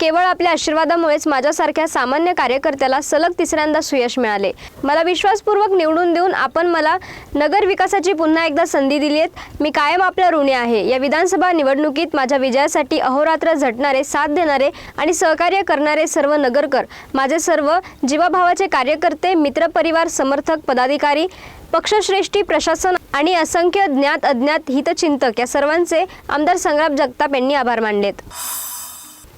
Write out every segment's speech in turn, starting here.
केवळ आपल्या आशीर्वादामुळेच माझ्यासारख्या सामान्य कार्यकर्त्याला सलग तिसऱ्यांदा सुयश मिळाले. मला विश्वासपूर्वक निवडून देऊन आपण मला नगर विकासाची पुन्हा एकदा संधी दिली आहेत. मी कायम आपल्या ऋणी आहे. या विधानसभा निवडणुकीत माझ्या विजयासाठी अहोरात्र झटणारे साथ देणारे आणि सहकार्य करणारे सर्व नगरकर माझे सर्व जीवाभावाचे कार्यकर्ते मित्रपरिवार समर्थक पदाधिकारी पक्षश्रेष्ठी प्रशासन आणि असंख्य ज्ञात अज्ञात हितचिंतक या सर्वांचे आमदार संग्राम जगताप यांनी आभार मानलेत.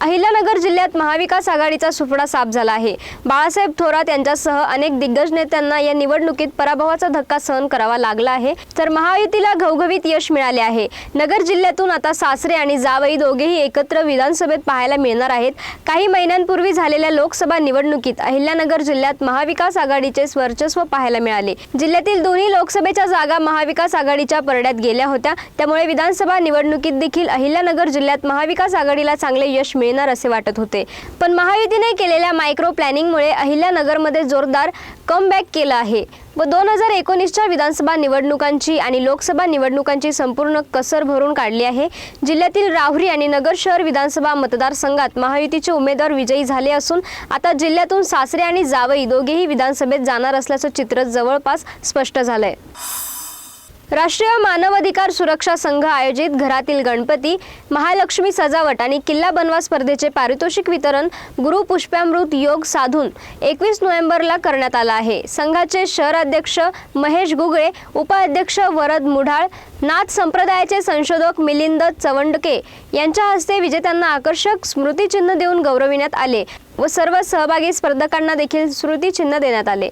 अहिल्यानगर जिल्ह्यात महाविकास आघाडीचा सुफडा साफ झाला आहे. बाळासाहेब थोरात यांच्यासह अनेक दिग्गज नेत्यांना या निवडणुकीत पराभवाचा धक्का सहन करावा लागला आहे. तर महायुतीला घवघवीत यश मिळाले आहे. नगर जिल्ह्यातून आता सासरे आणि जावई दोघेही एकत्र विधानसभेत पाहायला मिळणार आहेत. काही महिन्यांपूर्वी झालेल्या लोकसभा निवडणुकीत अहिल्यानगर जिल्ह्यात महाविकास आघाडीचे वर्चस्व पाहायला मिळाले. जिल्ह्यातील दोन्ही लोकसभेच्या जागा महाविकास आघाडीच्या परड्यात गेल्या होत्या. त्यामुळे विधानसभा निवडणुकीत देखील अहिल्यानगर जिल्ह्यात महाविकास आघाडीला चांगले यश मिळणार असे वाटत होते. पण महायुतीने केलेल्या मायक्रो प्लॅनिंगमुळे अहिल्यानगरमध्ये जोरदार कमबॅक केलं आहे. व दोन हजार एकोणीसच्या विधानसभा निवडणुकांची आणि लोकसभा निवडणुकांची संपूर्ण कसर भरून काढली आहे. जिल्ह्यातील राहुरी आणि नगर शहर विधानसभा मतदारसंघात महायुतीचे उमेदवार विजयी झाले असून आता जिल्ह्यातून सासरे आणि जावई दोघेही विधानसभेत जाणार असल्याचं चित्र जवळपास स्पष्ट झालंय. राष्ट्रीय मानवाधिकार सुरक्षा संघ आयोजित घरातील गणपती महालक्ष्मी सजावट आणि किल्ला बनवा स्पर्धेचे पारितोषिक वितरण गुरु पुष्पामृत योग साधून एकवीस नोव्हेंबरला करण्यात आलं आहे. संघाचे शहर अध्यक्ष महेश गुगळे उपाध्यक्ष वरद मुढाळ नाथ संप्रदायाचे संशोधक मिलिंद चवंडके यांच्या हस्ते विजेत्यांना आकर्षक स्मृतिचिन्ह देऊन गौरविण्यात आले व सर्व सहभागी स्पर्धकांना देखील स्मृतिचिन्ह देण्यात आले.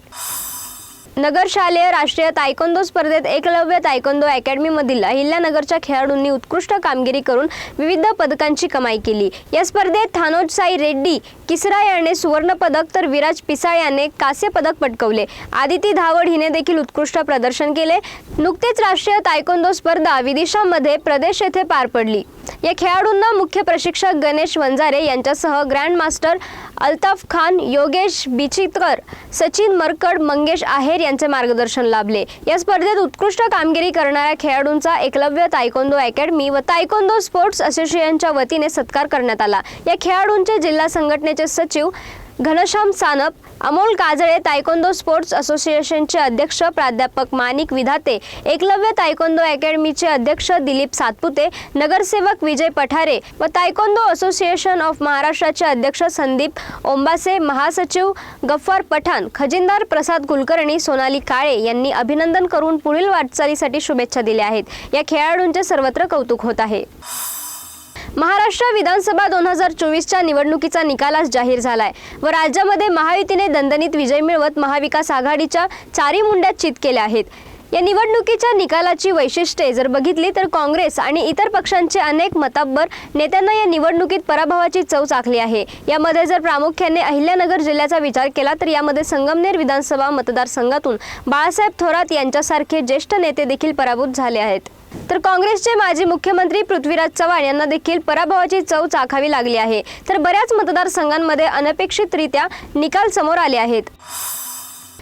नगर शालेय राष्ट्रीय तायकोंदो स्पर्धेत एकलव्य तायकोंदो अकॅडमीमधील अहिल्यानगरच्या खेळाडूंनी उत्कृष्ट कामगिरी करून विविध पदकांची कमाई केली. या स्पर्धेत थानोज साई रेड्डी किसरा याने सुवर्णपदक तर विराज पिसाळ याने कांस्य पदक पटकवले. आदिती धावड हिने देखील उत्कृष्ट प्रदर्शन केले. नुकतेच राष्ट्रीय तायकोंदो स्पर्धा विदिशामध्ये प्रदेश येथे पार पडली. या खेळाडूंना मुख्य प्रशिक्षक गणेश वंजारे यांच्यासह ग्रँड मास्टर अल्ताफ खान योगेश बिचितकर सचिन मरकड मंगेश आहेर यांचे मार्गदर्शन लाभले. या स्पर्धेत उत्कृष्ट कामगिरी करणाऱ्या खेळाडूंचा एकलव्य तायकोंदो अकॅडमी व तायकोंदो स्पोर्ट्स असोसिएशनच्या वतीने सत्कार करण्यात आला. या खेळाडूंचे जिल्हा संघटनेचे सचिव घनश्याम सानप अमोल काजळे तायकोंदो स्पोर्ट्स असोसिएशनचे अध्यक्ष प्राध्यापक माणिक विधाते एकलव्य तायकोंदो अकॅडमीचे अध्यक्ष दिलीप सातपुते नगरसेवक विजय पठारे व तायकोंदो असोसिएशन ऑफ महाराष्ट्राचे अध्यक्ष संदीप ओंबासे महासचिव गफ्फार पठाण खजिनदार प्रसाद कुलकर्णी सोनाली काळे यांनी अभिनंदन करून पुढील वाटचालीसाठी शुभेच्छा दिल्या आहेत. या खेळाडूंचे सर्वत्र कौतुक होत आहे. महाराष्ट्र विधानसभा दोन हजार चोवीसच्या निवडणुकीचा निकाल आज जाहीर झालाय व राज्यामध्ये महायुतीने दणदणीत विजय मिळवत महाविकास आघाडीच्या चारी मुंड्यात चित केल्या आहेत. या निवडणुकीच्या निकालाची वैशिष्ट्ये जर बघितली तर काँग्रेस आणि इतर पक्षांचे अनेक मताब्बर नेत्यांना या निवडणुकीत पराभवाची चव चाकली आहे. यामध्ये जर प्रामुख्याने अहिल्यानगर जिल्ह्याचा विचार केला तर यामध्ये संगमनेर विधानसभा मतदारसंघातून बाळासाहेब थोरात यांच्यासारखे ज्येष्ठ नेते देखील पराभूत झाले आहेत. तर काँग्रेसचे माजी मुख्यमंत्री पृथ्वीराज चव्हाण यांना देखील पराभवाची चव चाखावी लागली आहे. तर बऱ्याच मतदारसंघांमध्ये अनपेक्षितरित्या निकाल समोर आले आहेत.